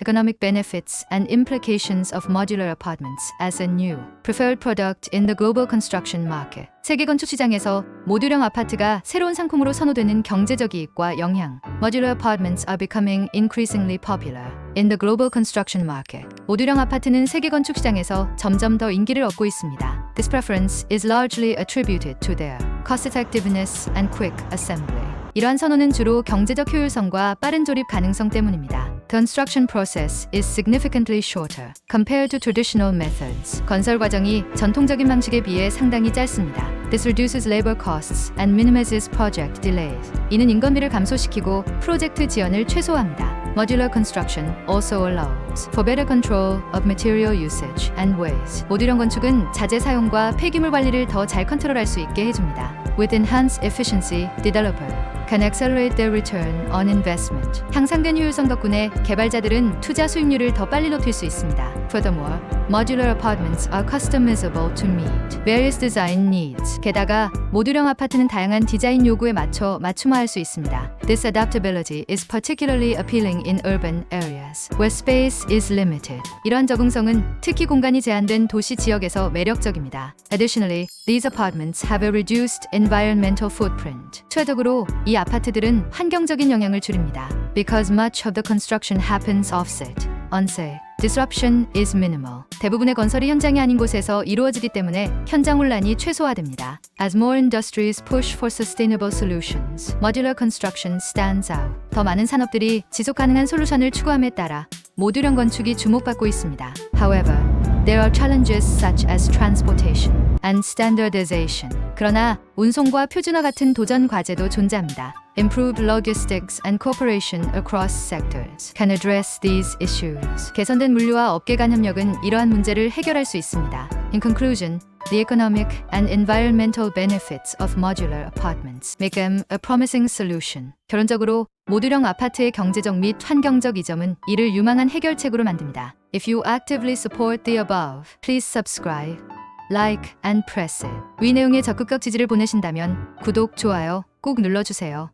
economic benefits and implications of modular apartments as a new preferred product in the global construction market. 세계 건축 시장에서 모듈형 아파트가 새로운 상품으로 선호되는 경제적 이익과 영향. Modular apartments are becoming increasingly popular in the global construction market. 모듈형 아파트는 세계 건축 시장에서 점점 더 인기를 얻고 있습니다. This preference is largely attributed to their cost effectiveness and quick assembly. 이러한 선호는 주로 경제적 효율성과 빠른 조립 가능성 때문입니다. Construction process is significantly shorter compared to traditional methods. 건설 과정이 전통적인 방식에 비해 상당히 짧습니다. This reduces labor costs and minimizes project delays. 이는 인건비를 감소시키고 프로젝트 지연을 최소화합니다. Modular construction also allows for better control of material usage and waste. 모듈형 건축은 자재 사용과 폐기물 관리를 더 잘 컨트롤할 수 있게 해줍니다. With enhanced efficiency, developer can accelerate their return on investment. 향상된 효율성 덕분에 개발자들은 투자 수익률을 더 빨리 높일 수 있습니다. Furthermore, modular apartments are customizable to meet various design needs. 게다가 모듈형 아파트는 다양한 디자인 요구에 맞춰 맞춤화할 수 있습니다. This adaptability is particularly appealing in urban areas where space is limited. 이러한 적응성은 특히 공간이 제한된 도시 지역에서 매력적입니다. Additionally, these apartments have a reduced environmental footprint. 최적으로 이 아파트들은 환경적인 영향을 줄입니다. Because much of the construction happens offset, unsafe. Disruption is minimal. 대부분의 건설이 현장이 아닌 곳에서 이루어지기 때문에 현장 혼란이 최소화됩니다. As more industries push for sustainable solutions, modular construction stands out. 더 많은 산업들이 지속 가능한 솔루션을 추구함에 따라 모듈형 건축이 주목받고 있습니다. However, there are challenges such as transportation and standardization. 그러나 운송과 표준화 같은 도전 과제도 존재합니다. Improved logistics and cooperation across sectors can address these issues. 개선된 물류와 업계 간 협력은 이러한 문제를 해결할 수 있습니다. In conclusion, the economic and environmental benefits of modular apartments make them a promising solution. 결론적으로 모듈형 아파트의 경제적 및 환경적 이점은 이를 유망한 해결책으로 만듭니다. If you actively support the above, please subscribe, like, and press it. 위 내용에 적극적 지지를 보내신다면 구독, 좋아요 꼭 눌러주세요.